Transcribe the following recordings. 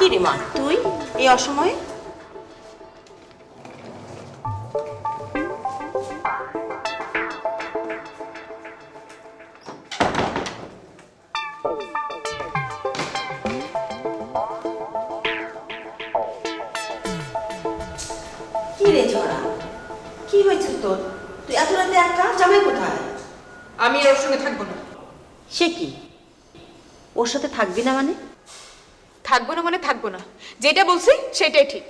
কি রে মা তুই এই অসময়ে? কি রে ঝরা? কি হয়েছে তোর? তুই এত রাতে একা? জামাই কোথায়? আমি আর ওর সঙ্গে থাকব না। সে কি? ওর সাথে থাকবি না মানে? যেটা বলছি সেটাই ঠিক।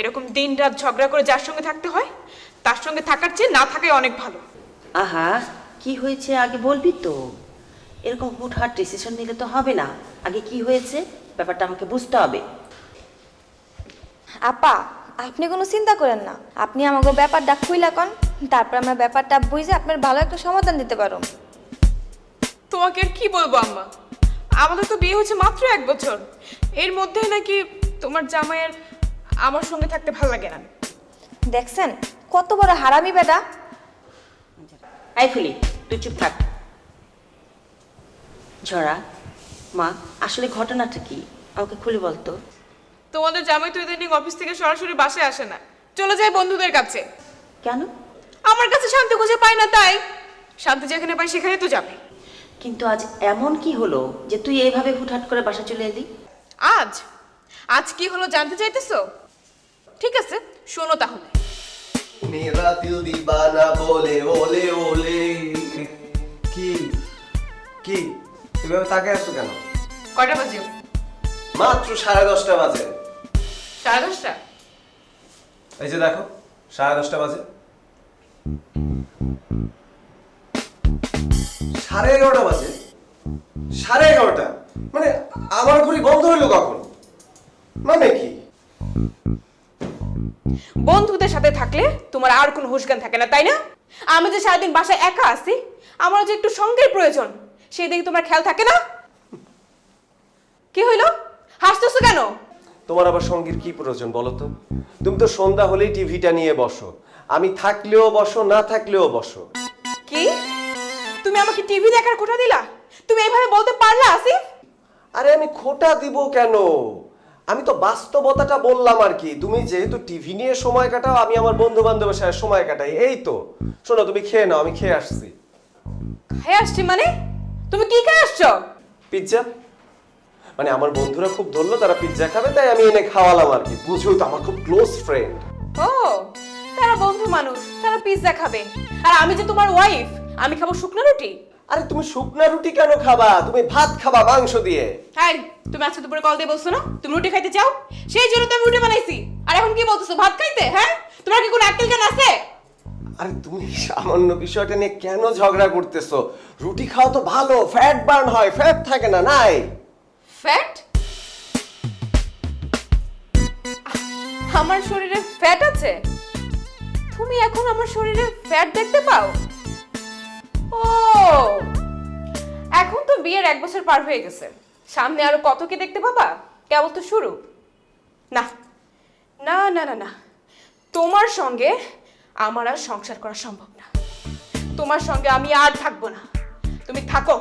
এরকম দিন রাত ঝগড়া করে যার সঙ্গে থাকতে হয় তার সঙ্গে থাকার চেয়ে না থাকাই অনেক ভালো। আহা কি হয়েছে আগে বলবি তো? এরকম হুটহাট ডিসিশন নিলে তো হবে না। আগে কি হয়েছে ব্যাপারটা আমাকে বুঝতে হবে। আপা আপনি কোনো চিন্তা করেন না। আপনি আমাকে ব্যাপারটা খুইলা কন তারপর আমরা ব্যাপারটা বুঝে আপনার ভালো একটা সমাধান দিতে পারো। তোমাকে আর কি বলব আম্মা? আমাদের তো বিয়ে হয়েছে মাত্র এক বছর। এর মধ্যে নাকি তোমার জামাইয়ের আমার সঙ্গে থাকতে ভালো লাগে না। দেখছেন কত বড় হারামি বেটা। আই ফুলি তুই চুপ থাক। ঝরা মা আসলে ঘটনাটা কি? আমাকে খুলে বলতো তোমাদের জামাই তো ইদানিং অফিস থেকে সরাসরি বাসায় আসে না। চলে যায় বন্ধুদের কাছে। কেন? আমার কাছে শান্তি খুঁজে পায় না তাই। শান্তি যেখানে পাই সেখানে তো যাবে। কিন্তু আজ এমন কি হলো যে তুই এইভাবে হুটহাট করে বাসা চলে এলি? আজ? আজ কি হলো জানতে চাইতেছো? ঠিক আছে শোনো তাহলে। মেরা দিল দিবানা বলে ওলে ওলে। কি? কি? এভাবে তাকে আসছো কেন? কয়টা বাজে? মাত্র সাড়ে দশটা বাজে। সাড়ে দশটা? এই যে দেখো সাড়ে দশটা বাজে। সাড়ে এগারোটা বাজে। সাড়ে এগারোটা। মানে আমার ঘড়ি বন্ধ হইল কখন? মানে কি? বন্ধুদের সাথে থাকলে তোমার আর কোনো হুশগান থাকে না তাই না? আমি যে সারাদিন বাসায় একা আছি আমার যে একটু সঙ্গের প্রয়োজন সেই দিকে তোমার খেয়াল থাকে না? কি হইল? হাসতেছো কেন? তোমার আবার সঙ্গীর কি প্রয়োজন বলো তো? তুমি তো সন্ধ্যা হলেই টিভিটা নিয়ে বসো। আমি থাকলেও বসো না থাকলেও বসো। কি? তুমি আমাকে টিভি দেখার কোঠা দিলা? তুমি এইভাবে বলতে পারলা আসিফ? আরে আমি খোটা দিব কেন? আমি তো বাস্তবতাটা বললাম আর কি। তুমি যেহেতু টিভি নিয়ে সময় কাটাও আমি আমার বন্ধু বান্ধবের সাথে সময় কাটাই। এই তো। শোনো তুমি খেয়ে নাও আমি খেয়ে আসছি। খেয়ে আসছি মানে? তুমি কি খেয়ে আসছো? পিৎজা। মানে আমার বন্ধুরা খুব ধরলো তারা পিৎজা খাবে তাই আমি এনে খাওয়ালাম আর কি। বুঝো তো আমার খুব ক্লোজ ফ্রেন্ড ও তারা বন্ধু মানুষ তারা পিৎজা খাবে। আর আমি যে তোমার ওয়াইফ আমি খাব শুকনো রুটি। আরে তুমি শুকনা রুটি কেন খাবা? তুমি ভাত খাবা মাংস দিয়ে। হ্যাঁ তুমি আজকে দুপুরে কল দিয়ে বলছো না? তুমি রুটি খাইতে চাও? সেই জন্য তো আমি রুটি বানাইছি। আর এখন কি বলতেছো ভাত খাইতে? হ্যাঁ তোমার কি কোনো অ্যাক্টিং জ্ঞান আছে? আরে তুমি সামান্য বিষয়টা নিয়ে কেন ঝগড়া করতেছো? রুটি খাওয়া তো ভালো ফ্যাট বার্ন হয় ফ্যাট থাকে না নাই? ফ্যাট আমার শরীরে ফ্যাট আছে? তুমি এখন আমার শরীরে ফ্যাট দেখতে পাও? ও! এখন তো বিয়ের এক বছর পার হয়ে গেছে। সামনে আরও কত কি দেখতে পাবা? কেবল তো শুরু। না। না না না না। তোমার সঙ্গে আমার আর সংসার করা সম্ভব না। তোমার সঙ্গে আমি আর থাকব না। তুমি থাকো।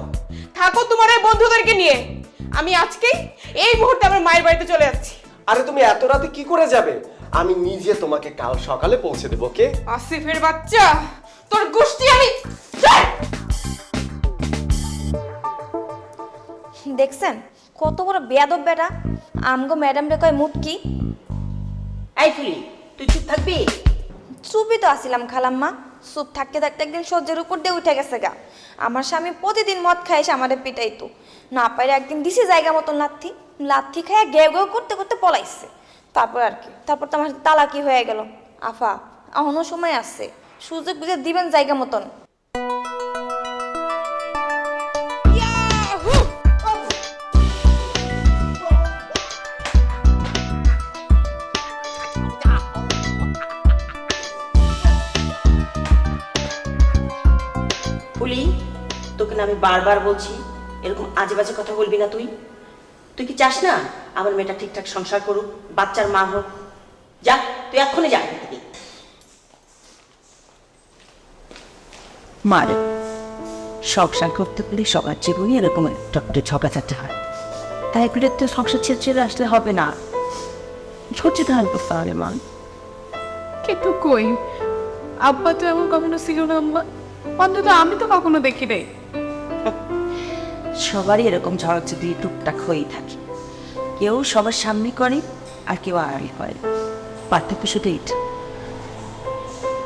থাকো তোমার এই বন্ধুদেরকে নিয়ে। আমি আজকেই এই মুহূর্তে আমার মায়ের বাড়িতে চলে যাচ্ছি। আরে তুমি এত রাতে কি করে যাবে? আমি নিজে তোমাকে কাল সকালে পৌঁছে দেবো কে আসিফের বাচ্চা তোর গোষ্ঠী আমি দেখছেন? কত বড় বেয়াদব বেটা। আমগো ম্যাডাম রে কয় মুটকি। আই ফুলি তুই চুপ থাকবি? চুপই তো আসিলাম খালাম্মা। চুপ থাকতে থাকতে একদিন সহ্যের উপর দিয়ে উঠে গেছে গা। আমার স্বামী প্রতিদিন মদ খায় এসে আমাদের পিটাইতো। না পারে একদিন দিছে জায়গা মতন লাথি। লাথি খায় গেউ গেউ করতে করতে পলাইছে। তারপর আর কি? তারপর তো আমার তালাকি হয়ে গেল। আফা এখনও সময় আছে। সুযোগ বুঝে দিবেন জায়গা মতন। ফুলি, তোকে না আমি বারবার বলছি, এরকম আজে বাজে কথা বলবি না তুই। তুই কি চাস না আমার মেয়েটা ঠিকঠাক সংসার করুক, বাচ্চার মা হোক? যা, তুই এক্ষুনি যা এখান থেকে। মারে। সংসার করতে গেলে সবার জীবনে এরকম একটা একটা ঝগড়াঝাটি হয়। তাই করে তো সংসার ছেড়ে ছেড়ে আসলে হবে না। সহ্য করতে হবে মা। কিন্তু কই? আব্বা তো এমন কখনো ছিল না আম্মা। অন্তত আমি তো কখনো দেখি নাই সবারই এরকম ঝড়ঝুটি টুকটাক হয়েই থাকে। কেউ সবার সামনে করে আর কেউ আড়ালে করে। পার্থক্য শুধু এটা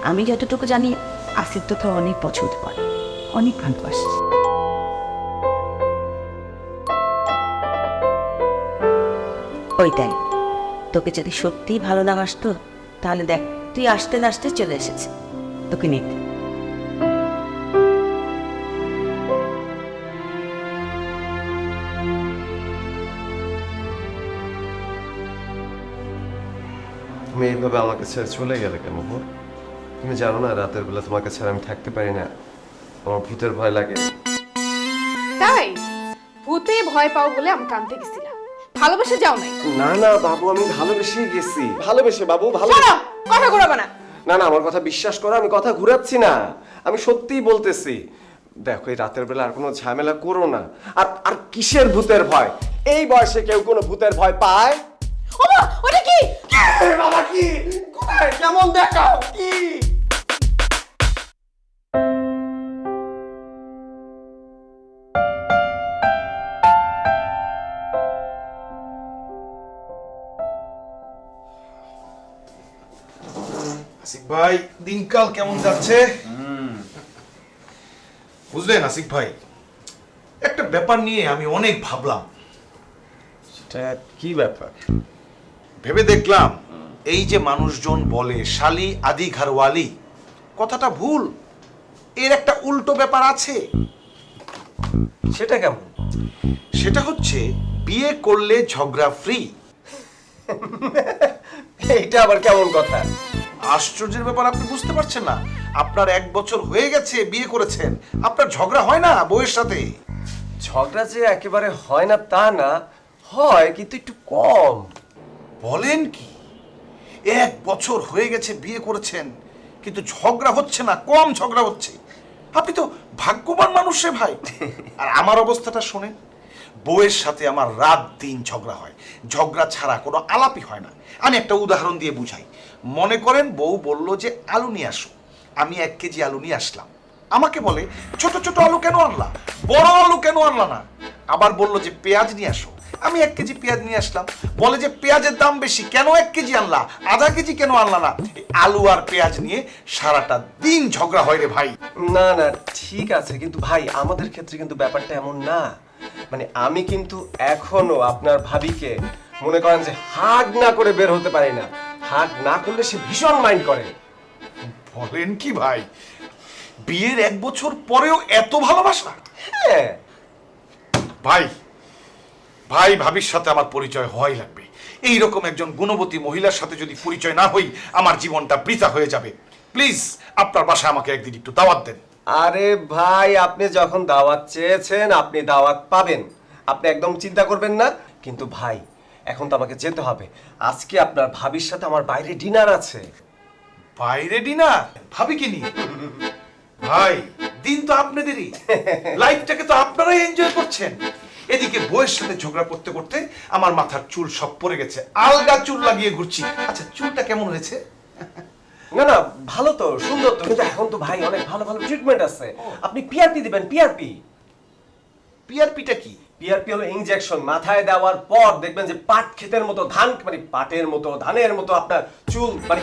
আমি যতটুকু জানি আসিফ তোকে অনেক পছন্দ করে অনেক ভালোবাসে ওইটাই তোকে যদি সত্যিই ভালো না বাসতো তাহলে দেখ তুই আসতে না আসতে চলে এসেছে। তোকে নিতে তুমি এইভাবে আমাকে ছেড়ে চলে গেলে কেন তুমি জানো না রাতের বেলা তোমাকে ছাড়া আমি থাকতে পারি না। আমার ভূতের ভয় লাগে। তাই? ভূতে ভয় পাও বলে আমি কানতে গেছিলাম। ভালোবাসে যাও নাই। না না বাবু আমি ভালোবেসেই গেছি। ভালোবেসে বাবু ভালো কথা ঘুরাবো না। না না আমার কথা বিশ্বাস করো আমি কথা ঘুরাচ্ছি না। আমি সত্যিই বলতেছি দেখো এই রাতের বেলা আর কোনো ঝামেলা করো না। আর আর কিসের ভূতের ভয়? এই বয়সে কেউ কোনো ভূতের ভয় পায়? ওটা কি? বাবা কি? কোথায়? কেমন দেখাও কি? আসিফ ভাই দিনকাল কেমন যাচ্ছে? বুঝলেন আসিফ ভাই একটা ব্যাপার নিয়ে আমি অনেক ভাবলাম। সেটা কি ব্যাপার? ভেবে দেখলাম এই যে মানুষজন বলে শালি আদি ঘরওয়ালি কথাটা ভুল। এর একটা উল্টো ব্যাপার আছে। সেটা কেমন? সেটা হচ্ছে বিয়ে করলে ঝগড়া ফ্রি এইটা আবার কেমন কথা? আশ্চর্যের ব্যাপার আপনি বুঝতে পারছেন না। আপনার এক বছর হয়ে গেছে বিয়ে করেছেন। আপনার ঝগড়া হয় না বউয়ের সাথে? ঝগড়া যে একেবারে হয় না তা না হয় কিন্তু একটু কম। বলেন কি? এক বছর হয়ে গেছে বিয়ে করেছেন কিন্তু ঝগড়া হচ্ছে না কম ঝগড়া হচ্ছে। আপনি তো ভাগ্যবান মানুষ রে ভাই। আর আমার অবস্থাটা শোনেন বউয়ের সাথে আমার রাত দিন ঝগড়া হয়। ঝগড়া ছাড়া কোনো আলাপই হয় না। আমি একটা উদাহরণ দিয়ে বুঝাই। মনে করেন বউ বলল যে, আলু নিয়ে আসো। আমি এক কেজি আলু নিয়ে আসলাম। আমাকে বলে, ছোট ছোট আলু কেন আনলা? বড় আলু কেন আনলা না? আবার বলল যে, পেঁয়াজ নিয়ে আসো। আমি এক কেজি পেঁয়াজ নিয়ে আসলাম। বলে যে, পেঁয়াজের দাম বেশি, কেন এক কেজি আনলা? আধা কেজি কেন আনলা না? আলু আর পেঁয়াজ নিয়ে সারাটা দিন ঝগড়া হয় রে ভাই। না না, ঠিক আছে। কিন্তু ভাই, আমাদের ক্ষেত্রে কিন্তু ব্যাপারটা এমন না। মানে আমি কিন্তু এখনও আপনার ভাবিকে মনে করেন যে হাগ না করে বের হতে পারি না। হাগ না করলে সে ভীষণ মাইন্ড করে। বলেন কি ভাই বিয়ের এক বছর পরেও এত ভালোবাসা? হ্যাঁ। ভাই ভাই ভাবির সাথে আমার পরিচয় হওয়াই লাগবে। এই রকম একজন গুণবতী মহিলার সাথে যদি পরিচয় না হই আমার জীবনটা বৃথা হয়ে যাবে। প্লিজ আপনার বাসায় আমাকে একদিন একটু দাওয়াত দেন। আরে ভাই আপনি যখন দাওয়াত চেয়েছেন আপনি দাওয়াত পাবেন। আপনি একদম চিন্তা করবেন না কিন্তু ভাই এখন তো আমাকে যেতে হবে। আজকে আপনার ভাবির সাথে আমার বাইরে ডিনার আছে। বাইরে ডিনার? ভাবি কি নিয়ে? ভাই দিন তো আপনাদেরই। লাইফটাকে তো আপনারাই এনজয় করছেন। এদিকে বউয়ের সাথে ঝগড়া করতে করতে আমার মাথার চুল সব পড়ে গেছে। আলগা চুল লাগিয়ে ঘুরছি। আচ্ছা চুলটা কেমন হয়েছে? না না ভালো তো সুন্দর তো কিন্তু এখন তো ভাই অনেক ভালো ভালো ট্রিটমেন্ট আছে। আপনি পিআরপি দিবেন পিআরপি পিআরপিটা কি? পিআরপি হলো ইনজেকশন মাথায় দেওয়ার পর দেখবেন যে পাট ক্ষেতের মতো ধান মানে পাটের মতো ধানের মতো আপনার চুল মানে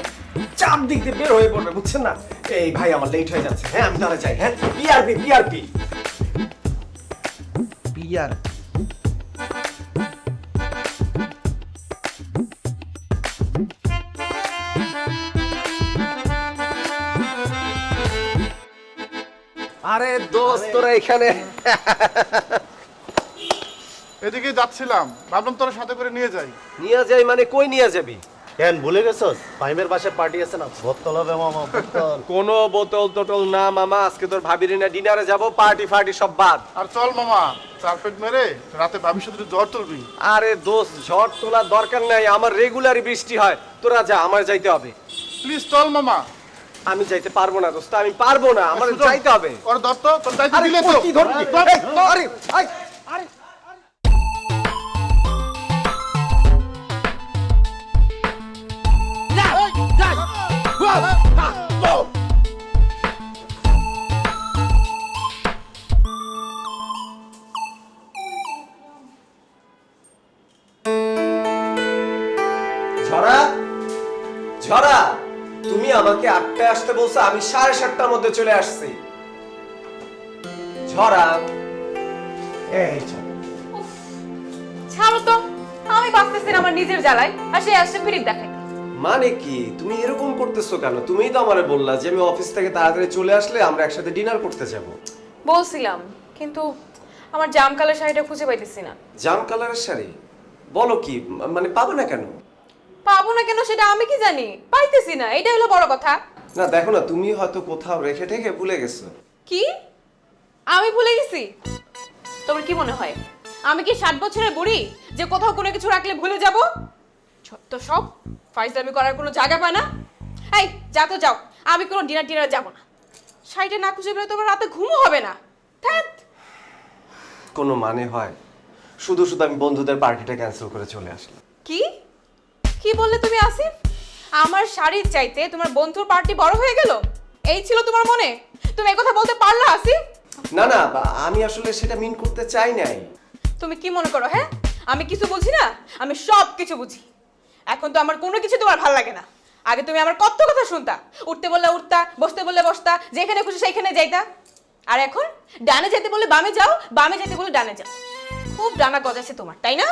চাপ দিক দিয়ে বের হয়ে পড়বে বুঝছেন না? এই ভাই আমার লেট হয়ে যাচ্ছে। হ্যাঁ আমি তাহলে যাই। হ্যাঁ পিআরপি পিআরপি পিআর আরে দোস্ত তোরা এখানে। এদিকে যাচ্ছিলাম। ভাবলাম তোরা সাথে করে নিয়ে যাই। নিয়ে যাই মানে কই নিয়ে যাবি? কেন ভুলে গেছস? ফাইমের বাসে পার্টি আছে না? বোতল হবে মামা বোতল। কোনো বোতল টোটল না মামা আজকে তোর ভাবির না ডিনারে যাব পার্টি ফার্টি সব বাদ। আর চল মামা চারপেট মেরে রাতে ভাবির সাথে জ্বর তুলবি। আরে দোস্ত ঝড় তোলার দরকার নাই আমার রেগুলারই বৃষ্টি হয়। তোরা যা আমার যাইতে হবে। প্লিজ চল মামা। আমি যাইতে পারব না দোস্ত আমি পারব না আমার যাইতে হবে। ওর দত্ত তোর যাইতে দিলে তো। কি ধরবি? আরে আরে আরে। তুমি আমাকে আটটায় আসতে বলছো আমি সাড়ে সাতটার মধ্যে চলে আসছি। ঝরা এই ছাড়ো তো আমি বাঁচতেছি আমার নিজের জ্বালায় আর সে আসছে ফিরিক দেখাই। মানে কি? তুমি এরকম করতেছো কেন? তুমিই তো আমারে বললা যে আমি অফিস থেকে তাড়াতাড়ি চলে আসলে আমরা একসাথে ডিনার করতে যাব। বলছিলাম কিন্তু আমার জাম কালার শাড়িটা খুঁজে পাইতেছি না। জাম কালারের শাড়ি? বলো কি মানে পাবো না কেন? পাবো না কেন সেটা আমি কি জানি? পাইতেছি না এটা হলো বড় কথা। না দেখো না তুমি হয়তো কোথাও রেখে ঠেকে ভুলে গেছো। কি? আমি ভুলে গেছি? তোমার কি মনে হয়? আমি কি ষাট বছরের বুড়ি যে কোথাও কোনো কিছু রাখলে ভুলে যাব? তো সব ফাইজলামি করার কোনো জায়গা পায় না? এই যা তো যাও। আমি কোনো ডিনার টিনার যাব না। শাড়িটা না খুঁজে পেলে তোমার রাতে ঘুমও হবে না। ধ্যাৎ। কোনো মানে হয়? শুধু শুধু আমি বন্ধুদের পার্টিটা ক্যান্সেল করে চলে আসলাম। কি? কি বললে তুমি আসিফ? আমার শাড়ির চাইতে তোমার বন্ধুর পার্টি বড় হয়ে গেল? এই ছিল তোমার মনে? তুমি একথা বলতে পারলা আসিফ? না না আমি আসলে সেটা মিন করতে চাই নাই। তুমি কি মনে করো হ্যাঁ? আমি কিছু বুঝি না? আমি সব কিছু বুঝি। এখন তো আমার কোনো কিছু তোমার ভালো লাগে না। আগে তুমি আমার কত কথা শুনতা। উঠতে বললে উঠতা বসতে বললে বসতা যেখানে খুশি সেইখানে যাইতা। আর এখন ডানে যেতে বললে বামে যাও বামে যেতে বলে ডানে যাও। খুব ডানা গজাছে তোমার তাই না?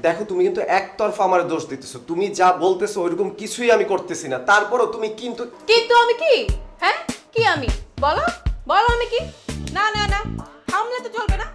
দেখো তুমি কিন্তু একতরফা আমার দোষ দিতেছো। তুমি যা বলতেছো ওইরকম কিছুই আমি করতেছি না। তারপরও তুমি কিন্তু কিন্তু আমি কি? হ্যাঁ? কি আমি? বলো? বলো আমি কি? না না না। থামলে তো চলবে না।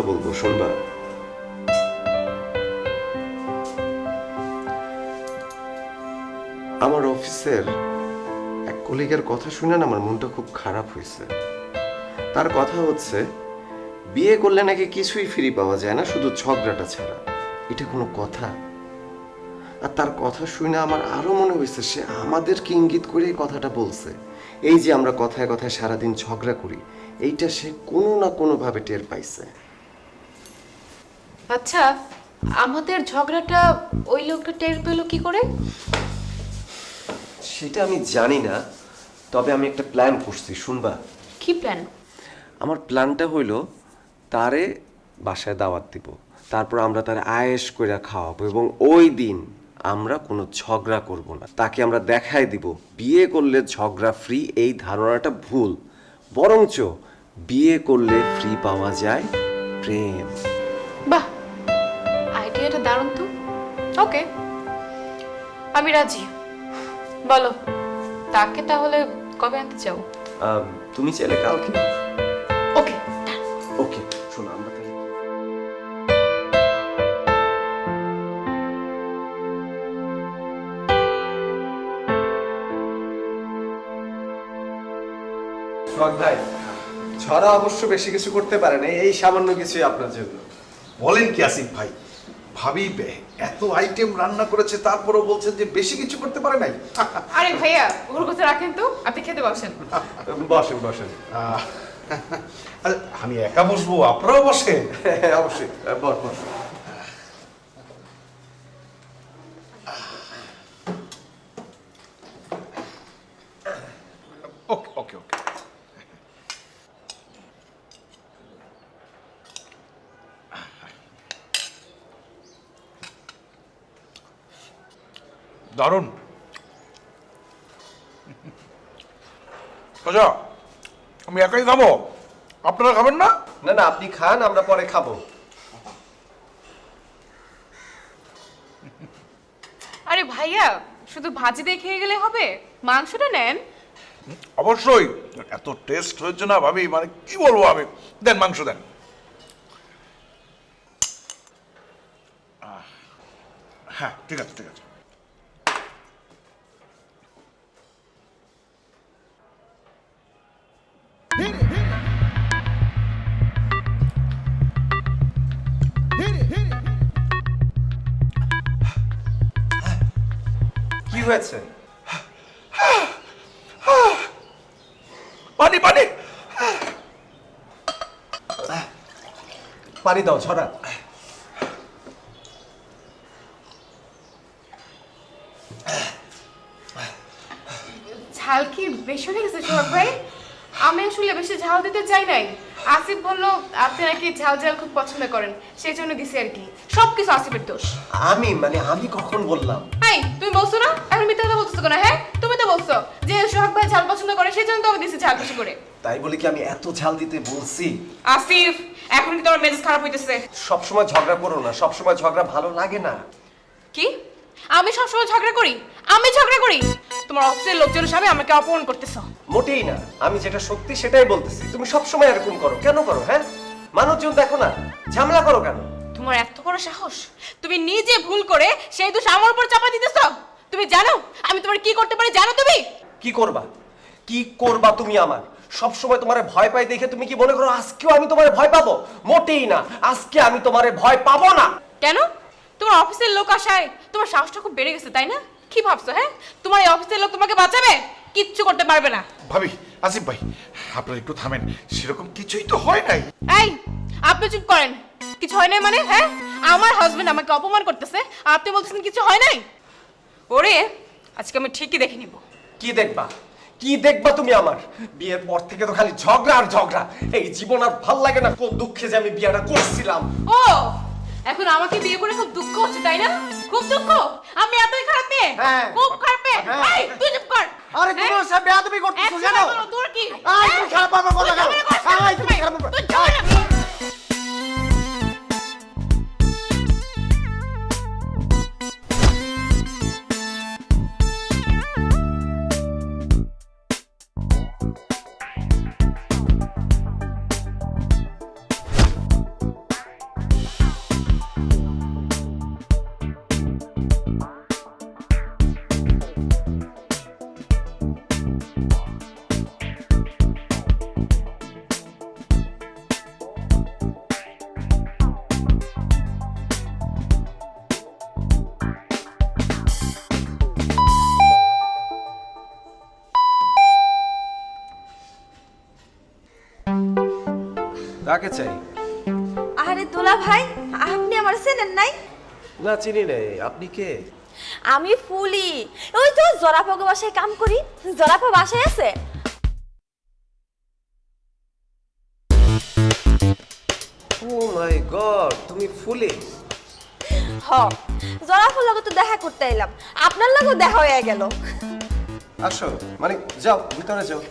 কথা বলব, শুনবা? আমার অফিসের এক কলিগের কথা শুনে না আমার মনটা খুব খারাপ হয়েছে। তার কথা হচ্ছে, বিয়ে করলে নাকি কিছুই ফ্রি পাওয়া যায় না, শুধু ঝগড়াটা ছাড়া। এটা কোনো কথা? আর তার কথা শুনে আমার আরও মনে হয়েছে, সে আমাদেরকে ইঙ্গিত করে এই কথাটা বলছে। এই যে আমরা কথায় কথায় সারাদিন ঝগড়া করি, এইটা সে কোনো না কোনো ভাবে টের পাইছে। আচ্ছা আমাদের ঝগড়াটা ওই লোকটা টের পেল কি করে? সেটা আমি জানি না তবে আমি একটা প্ল্যান করছি শুনবা। কি প্ল্যান আমার প্ল্যানটা হইল তারে বাসায় দাওয়াত দিব তারপর আমরা তার আয়েস করে খাওয়াবো এবং ওই দিন আমরা কোনো ঝগড়া করব না। তাকে আমরা দেখাই দিব বিয়ে করলে ঝগড়া ফ্রি এই ধারণাটা ভুল। বরঞ্চ বিয়ে করলে ফ্রি পাওয়া যায় প্রেম। ওকে। আমি রাজি। বলো তাকে তাহলে কবে আনতে চাও? তুমি চাইলে কালকে। ওকে ওকে শোনো আমরা ভাই ছড়া অবশ্য বেশি কিছু করতে পারে না এই সামান্য কিছুই আপনার জন্য। বলেন কি আসিফ ভাই? ভাবি এত আইটেম রান্না করেছে তারপরও বলছেন যে বেশি কিছু করতে পারে নাই। আরে ভাইয়া ওর কথা রাখেন তো আপনি খেতে বসেন। বসেন বসেন। আহ, আরে, আমি একা বসবো আপনারাও বসেন। হ্যাঁ, অবশ্যই বস বস ওকে ওকে ওকে দারুণ আচ্ছা আমি একাই খাব? আপনারা খাবেন না? না না আপনি খান আমরা পরে খাব। আরে ভাইয়া শুধু ভাজি দিয়ে খেয়ে গেলে হবে? মাংসটা নেন। অবশ্যই। এত টেস্ট হয়েছে না ভাবি মানে কি বলব আমি? দেন মাংস দেন। হ্যাঁ ঠিক আছে ঠিক আছে। পানি পানি! পানি দাও ছড়া। ঝাল কি বেশি হয়ে গেছে ভাই। আমি আসলে বেশি ঝাল দিতে চাই নাই। আসিফ বলল আপনি নাকি ঝাল ঝাল খুব পছন্দ করেন সেই জন্য দিছি আর কি। সব কিছু আসিফের দোষ। আমি? মানে আমি কখন বললাম? এই তুমি বলছো না? এখন মিথ্যা কথা বলতেছো কেন হ্যাঁ? তুমি তো বলছো যে সোহাগ ভাই ঝাল পছন্দ করে সেই জন্য তো আমি দিছি ঝাল বেশি করে। তাই বলে কি আমি এত ঝাল দিতে বলছি? আসিফ এখন কি তোমার মেজাজ খারাপ হইতেছে। সবসময় ঝগড়া করো না সবসময় ঝগড়া ভালো লাগে না। কি? আমি সবসময় ঝগড়া করি আমি ঝগড়া করি। তোমার অফিসের লোকজনের সামনে আমাকে অপমান করতেছো। মোটেই না আমি যেটা সত্যি সেটাই বলতেছি। তুমি সবসময় এরকম করো কেন করো হ্যাঁ? মানুষজন দেখো না ঝামেলা করো কেন? তোমার এত বড় সাহস? তুমি নিজে ভুল করে সেই দোষ আমার উপর চাপা দিতেছো? তুমি জানো? আমি তোমার কি করতে পারি জানো তুমি? কি করবা? কি করবা তুমি আমার? সব সময় তোমারে ভয় পাই দেখে তুমি কি মনে করো আজকেও আমি তোমারে ভয় পাবো? মোটেই না আজকে আমি তোমারে ভয় পাবো না। কেন? তোমার অফিসের লোক আসায় তোমার সাহসটা খুব বেড়ে গেছে তাই না? কি ভাবছ হ্যাঁ? তোমার এই অফিসের লোক তোমাকে বাঁচাবে? কিচ্ছু করতে পারবে না। ভাবি আসিফ ভাই আপনারা একটু থামেন। সেরকম কিছুই তো হয় নাই। এই আপনি চুপ করেন। কিছু হয় নাই মানে হ্যাঁ? আমার হাজবেন্ড আমাকে অপমান করতেছে আর আপনি বলতেছেন কিছু হয় নাই? ওরে আজকে আমি ঠিকই দেখে নিব। কি দেখবা? কি দেখবা তুমি আমার? বিয়ের পর থেকে তো খালি ঝগড়া আর ঝগড়া। এই জীবন আর ভালো লাগে না কোন দুঃখে যে আমি বিয়েটা করছিলাম। ও এখন আমাকে বিয়ে করে খুব দুঃখ হচ্ছে তাই না খুব দুঃখ আমি এতই খারাপ মেয়ে হ্যাঁ। খুব খারাপ মেয়ে হ্যাঁ। এই, তুই চুপ কর আরে তুমি হ্যাঁ? সাথে বেয়াদবি করতেছো একশো জানো বার বলো, তোর কি আয়, হ্যাঁ? তুই খারাপ আমার কথা তুই কেন? ঝগড়া করছিস আয়, তুই তুমি? খারাপ তুই ঝগড়া কাকে চাই? আরে দোলা ভাই আপনি আমার চেনেন নাই? না চিনি নাই। আপনি কে? আমি ফুলি। ওই তো জরাফাগো বাসায় কাম করি। জরাফা বাসায় আছে? ও মাই গড তুমি ফুলে। হ জরাফার লগে তো দেখা করতে এলাম আপনার লগেও দেখা হয়ে গেল। আসো মানে যাও ভিতরে যাও।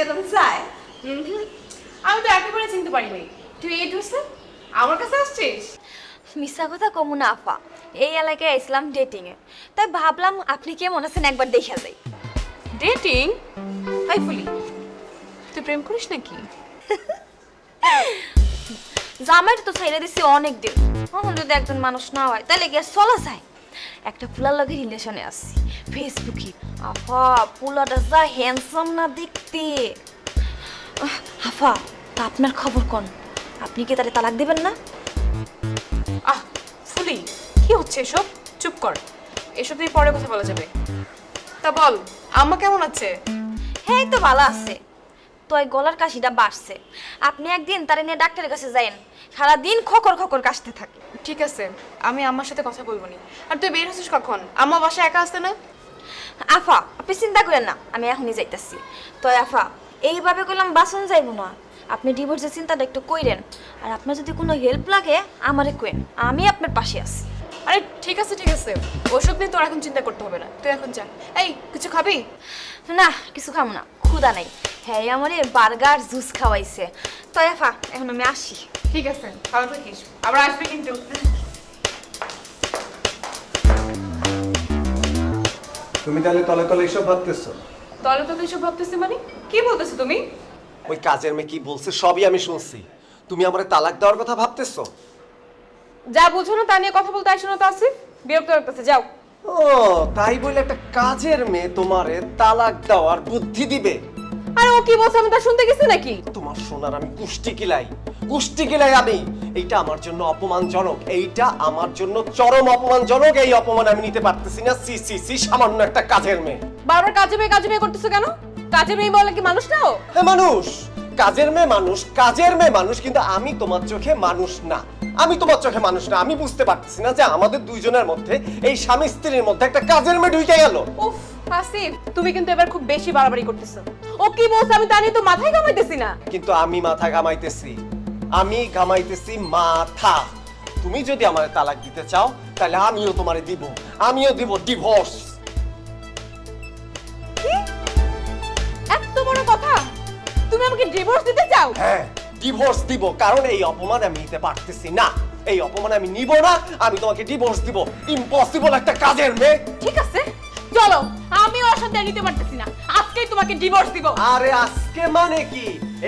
কি সেরম চায়। আমি তো একেবারে চিনতে পারিনি। তুই এই ড্রেসে আমার কাছে আসছিস? মিশা কথা কমু না আপা এই এলাকায় ইসলাম ডেটিং এ। তাই ভাবলাম আপনি কেমন আছেন একবার দেখা যাই ডেটিং হাই ফুলি তুই প্রেম করিস নাকি? জামাইটা তো ছাইরা দিছি অনেক দিন এখন যদি একজন মানুষ না হয় তাহলে গিয়ে চলা যায়। একটা ফুলার লগে রিলেশনে আসছি ফেসবুকে আফা পুলাটা যা হ্যান্ডসাম না দেখতে। আহ, আফা তা আপনার খবর কোন? আপনি কি তাহলে তালাক দেবেন না? আহ ফুলি কি হচ্ছে এসব? চুপ কর। এসব দিয়ে পরে কথা বলা যাবে। তা বল আম্মা কেমন আছে? হ্যাঁ তো ভালো আছে। তো এই গলার কাশিটা বাড়ছে। আপনি একদিন তারে নিয়ে ডাক্তারের কাছে যাইন সারাদিন খকর খকর কাশতে থাকে। ঠিক আছে আমি আমার সাথে কথা বলব নি। আর তুই বের হচ্ছিস কখন? আম্মা বাসা একা আসতে না? আফা আপনি চিন্তা করেন না আমি এখনই যাইতাছি। তো আফা এইভাবে করলাম বাসন যাইব না। আপনি ডিভোর্সের চিন্তাটা একটু কইরেন। আর আপনার যদি কোনো হেল্প লাগে আমারে কইন আমি আপনার পাশে আছি। আরে ঠিক আছে ঠিক আছে। ওসব নিয়ে তোর এখন চিন্তা করতে হবে না। তুই এখন যা। এই কিছু খাবি? না কিছু খাম না। ক্ষুদা নাই। হ্যাঁ আমারে বার্গার জুস খাওয়াইছে। তো আফা এখন আমি আসি। ঠিক আছে ভালো থাকিস। আবার আসবে কিন্তু। তুমি তাহলে তলে তলে এসব ভাবতেছো? তলে তো এসব ভাবতেছি মানে? কি বলতেছো তুমি? ওই কাজের মেয়ে কি বলছে সবই আমি শুনছি। তুমি আমারে তালাক দেওয়ার কথা ভাবতেছো? যা বুঝো না তা নিয়ে কথা বলতে আসো না তো আসিফ। বিরক্ত লাগতেছে যাও। ও তাই বলে একটা কাজের মেয়ে তোমারে তালাক দেওয়ার বুদ্ধি দিবে। আর ও কি বলছে আমি তা শুনতে গেছি নাকি? তোমার সোনার আমি কুষ্টি কিলাই। কুষ্টি কিলাই আমি। এইটা আমার জন্য অপমানজনক। এইটা আমার জন্য চরম অপমানজনক। এই অপমান আমি নিতে পারতেছি না। সি সি সি সামান্য একটা কাজের মেয়ে। বারবার কাজে মেয়ে কাজে মেয়ে করতেছো কেন? কাজে মেয়ে বলে কি মানুষ নাও হ্যাঁ মানুষ। কাজের মেয়ে মানুষ কাজের মেয়ে মানুষ কিন্তু আমি তোমার চোখে মানুষ না। আমি তোমার চোখে মানুষ না আমি বুঝতে পারতেছি না যে আমাদের দুইজনের মধ্যে এই স্বামী স্ত্রীর মধ্যে একটা কাজের মেয়ে ঢুকে গেল। উফ আসিফ তুমি কিন্তু এবার খুব বেশি বাড়াবাড়ি করতেছো। ও কি বলছে আমি তা নিয়ে তো মাথায় কামাইতেছি না। কিন্তু আমি মাথা ঘামাইতেছি। আমি ঘামাইতেছি মাথা। তুমি যদি আমার তালাক দিতে চাও তাহলে আমিও তোমারে দিব। আমিও দিব ডিভোর্স এত বড় কথা? তুমি আমাকে ডিভোর্স দিতে চাও? হ্যাঁ ডিভোর্স দিব কারণ এই অপমান আমি নিতে পারতেছি না। এই অপমান আমি নিব না আমি তোমাকে ডিভোর্স দিব। ইম্পসিবল একটা কাজের মেয়ে। ঠিক আছে চলো আমি ওর সাথে আর নিতে পারতেছি না। আজকেই তোমাকে ডিভোর্স দিব। আরে আজকে মানে কি?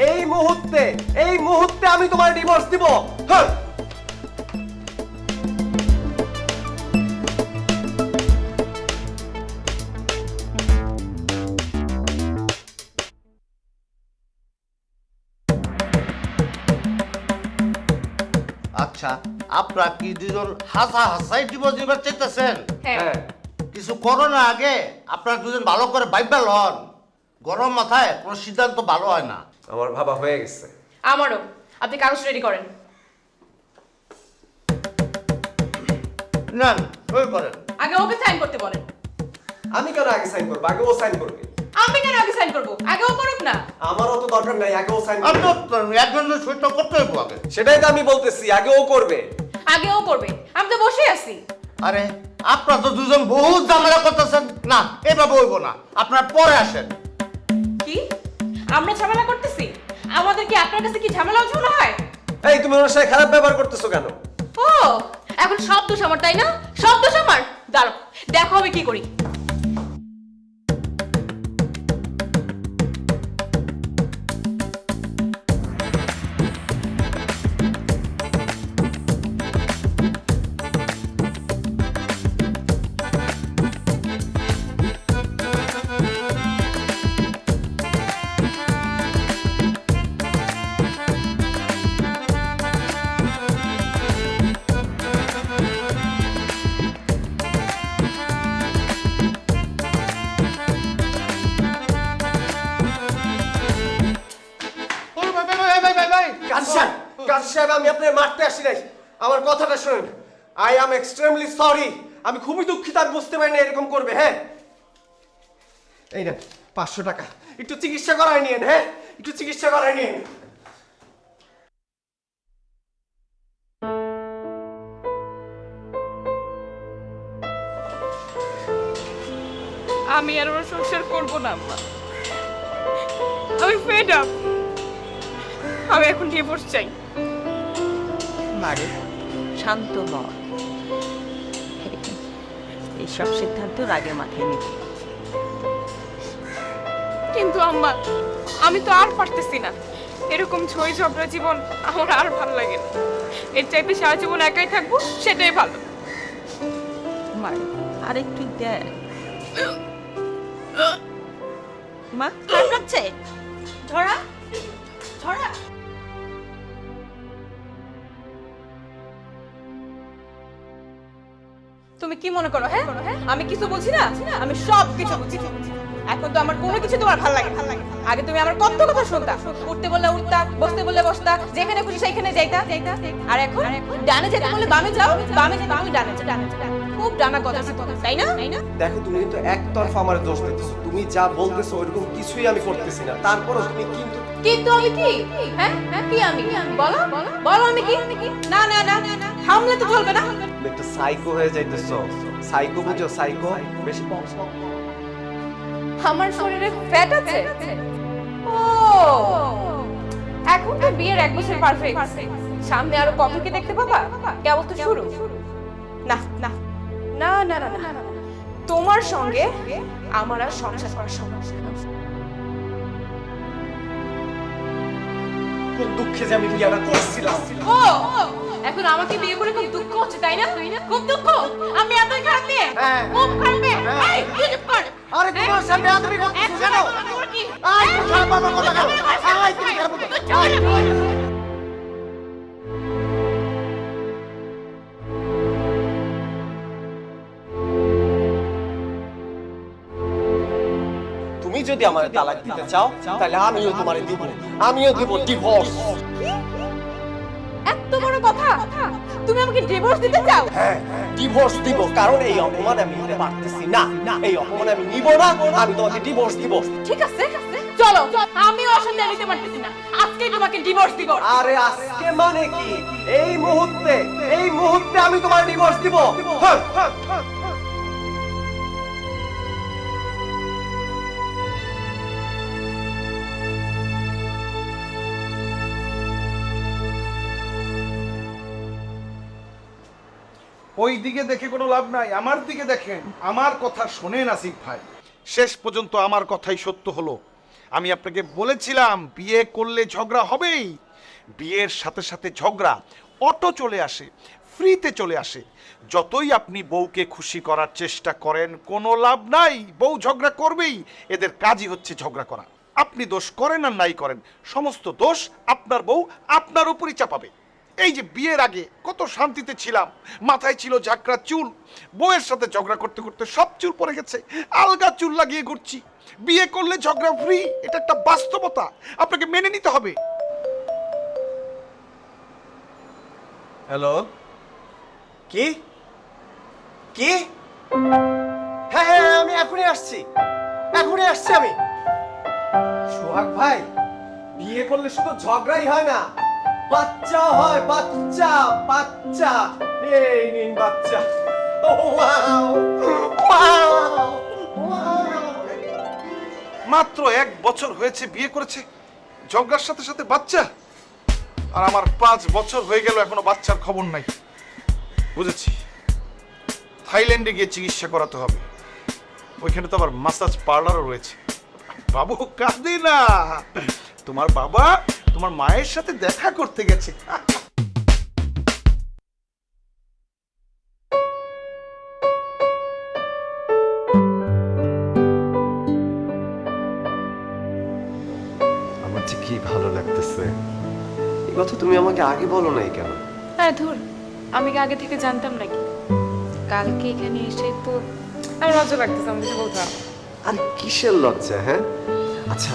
এই মুহূর্তে এই মুহূর্তে আমি তোমার ডিভোর্স দিব। হ্যাঁ। আচ্ছা আপনারা কি দুজন হাসা হাসাই ডিভোর্স দিবার চাইতেছেন? হ্যাঁ। কিছু করো না আগে আপনারা দুজন ভালো করে বাইবা লন। গরম মাথায় কোনো সিদ্ধান্ত ভালো হয় না। আমার ভাবা হয়ে গেছে। আমারও। আপনি কাগজ রেডি করেন। না সই করেন। আগে ওকে সাইন করতে বলেন। আমি কেন আগে সাইন করব? আগে ও সাইন করবে। আমি কেন আগে সাইন করব। আগে ও করুক না। আমার অত দরকার নাই আগে ও সাইন আমি তো একজনের সইটা করতে হইব আগে। সেটাই তো আমি বলতেছি আগে ও করবে। আগে ও করবে। আমি তো বসে আছি। আরে আপনারা তো দুজন বহুত ঝামেলা করতেছেন। না এভাবে হইব না। আপনারা পরে আসেন। কি? আমরা ঝামেলা করতেছি? আমাদের কি আপনার কাছে কি ঝামেলা মনে হয়? এই তুমি ওনার সাথে খারাপ ব্যবহার করতেছো কেন? ও এখন সব দোষ আমার তাই না? সব দোষ আমার? দাঁড়ো দেখো আমি কি করি। কাজী সাহেব, আমি আপনার মারতে আসি নাই। আমার কথাটা শুনুন। আই অ্যাম এক্সট্রিমলি সরি আমি খুবই দুঃখিত, আমি বুঝতে পারি না এরকম করবে হ্যাঁ? এই না পাঁচশো টাকা। একটু চিকিৎসা করাই নিয়েন হ্যাঁ? একটু চিকিৎসা করাই নিয়েন। আমি আর ওর সংসার করব না, আম্মা। আমি ফেড আপ আমি এখন ডিভোর্স চাই। মারে শান্ত হ এইসব সিদ্ধান্ত রাগে মাথায় নিবি। কিন্তু আম্মা আমি তো আর পারতেছি না। এরকম ছই ঝগড়া জীবন আমার আর ভালো লাগে না। এর চাইতে সারা জীবন একাই থাকব সেটাই ভালো। মারে আর একটু দেখ। মা কাছে ঝরা ঝরা তুমি কি মনে করো হ্যাঁ? আমি কিছু বলছি না? আমি সব কিছু বুঝি। এখন তো আমার কোনো কিছু তোমার ভালো লাগে ভালো লাগে আগে তুমি আমার কত কথা শুনতা? উঠতে বললে উঠতা, বসতে বললে বসতা, যেখানে খুশি সেইখানে যাইতা। যাইতা আর এখন ডানে যেতে বললে বামে যাও, বামে যেতে বললে ডানে ডানে। খুব ডানা কথা তাই না? দেখো, তুমি কিন্তু একতরফা আমার দোষ দিতেছো। তুমি যা বলতেছো ওইরকম কিছুই আমি করতেছি না। তারপরও তুমি কিন্তু কিন্তু আমি কি? হ্যাঁ? হ্যাঁ কি আমি? বলো বলো আমি কি? না না না থামলে তো চলবে না। একটু সাইকো হয়ে যাইতেছো। সাইকো বুঝো সাইকো বেশি আমার শরীরে ফ্যাট আছে? ও! এখন তো বিয়ের এক বছর পারফেক্ট সামনে আরও কত কি দেখতে পাবা? কেবল তো শুরু? না না। না না না না না তোমার সঙ্গে আমার আর সংসার করা সম্ভব কোন দুঃখে যে আমি বিয়েটা করছিলাম। ও এখন আমাকে বিয়ে করে খুব দুঃখ হচ্ছে তাই না? খুব দুঃখ? আমি এত খারাপ মেয়ে? মুখ খুলবে এই তুই চুপ কর। আরে তোমার সামনে আদরি করতেছো কেন? তুই খারাপ বাবা কথা আয় তুমি খারাপ যদি আমার তালাক দিতে চাও তাহলে আমিও তোমারে দিব। আমিও দিব ডিভোর্স এত বড় কথা? তুমি আমাকে ডিভোর্স দিতে চাও? হ্যাঁ ডিভোর্স দিব কারণ এই অপমান আমি নিতে পারতেছি না। এই অপমান আমি নিব না আমি তোমাকে ডিভোর্স দিব। ঠিক আছে চলো আমি অসন্ধ্যা নিতে পারতেছি না। আজকেই তোমাকে ডিভোর্স দিব। আরে আজকে মানে কি? এই মুহূর্তে এই মুহূর্তে আমি তোমার ডিভোর্স দিব। হ্যাঁ, হ্যাঁ, ওই দিকে দেখে কোনো লাভ নাই, আমার দিকে দেখেন, আমার কথা শোনেন আসিফ ভাই। শেষ পর্যন্ত আমার কথাই সত্য হলো। আমি আপনাকে বলেছিলাম, বিয়ে করলে ঝগড়া হবেই। বিয়ের সাথে সাথে ঝগড়া অটো চলে আসে, ফ্রিতে চলে আসে। যতই আপনি বউকে খুশি করার চেষ্টা করেন, কোনো লাভ নাই, বউ ঝগড়া করবেই। এদের কাজই হচ্ছে ঝগড়া করা। আপনি দোষ করেন আর নাই করেন, সমস্ত দোষ আপনার বউ আপনার উপরই চাপাবে। এই যে বিয়ের আগে কত শান্তিতে ছিলাম। মাথায় ছিল ঝাঁকড়া চুল, বউয়ের সাথে ঝগড়া করতে করতে সব চুল পড়ে গেছে, আলগা চুল লাগিয়ে ঘুরছি। বিয়ে করলে ঝগড়া ফ্রি এটা একটা বাস্তবতা, আপনাকে মেনে নিতে হবে। হ্যালো? কি? কি? হ্যাঁ হ্যাঁ আমি এখনই আসছি। এখনই আসছি আমি। সোহাগ ভাই, বিয়ে করলে শুধু ঝগড়াই হয় না। বাচ্চা হয়, বাচ্চা বাচ্চা। এই নিন বাচ্চা! মাত্র এক বছর হয়েছে বিয়ে করেছে, ঝগড়ার সাথে সাথে বাচ্চা। আর আমার পাঁচ বছর হয়ে গেল, এখনও বাচ্চার খবর নাই। বুঝেছি। থাইল্যান্ডে গিয়ে চিকিৎসা করাতে হবে। ওইখানে তো আবার মাসাজ পার্লারও রয়েছে। বাবু, কাঁদে না। তোমার বাবা তোমার মায়ের সাথে দেখা করতে গেছে। আমার যে কি ভালো লাগতেছে। এই কথা তুমি আমাকে আগে বলো নাই কেন? হ্যাঁ ধুর আমি কি আগে থেকে জানতাম নাকি? কালকে এখানে এসে তো আর লজ্জা লাগতেছে আমি কিছু বলতাম আর কিসের লজ্জা হ্যাঁ? আচ্ছা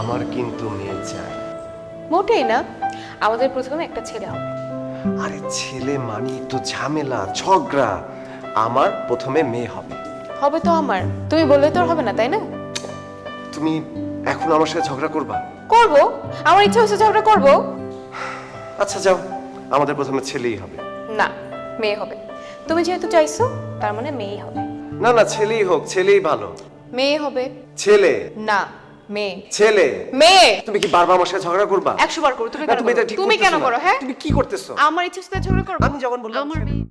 আমার কিন্তু মেয়ে চাই। মোটেই না। আমাদের প্রথমে একটা ছেলে হবে। আরে ছেলে মানি তো ঝামেলা ঝগড়া। আমার প্রথমে মেয়ে হবে। হবে তো আমার। তুমি বললে তো আর হবে না তাই না? তুমি এখন আমার সাথে ঝগড়া করবা? করব। আমার ইচ্ছা হচ্ছে ঝগড়া করব। আচ্ছা যাও। আমাদের প্রথমে ছেলেই হবে। না মেয়ে হবে। তুমি যেহেতু চাইছো তার মানে মেয়েই হবে। না না ছেলেই হোক ছেলেই ভালো। মেয়ে হবে। ছেলে? না। মেয়ে। ছেলে? মেয়ে। তুমি কি বারবার আমার সাথে ঝগড়া করবা? একশো বার করো তুমি কেন তুমি কেন করো হ্যাঁ? তুমি কি করতেছো? আমার ইচ্ছা সাথে ঝগড়া করো। আমি যখন বললাম আমার মেয়ে।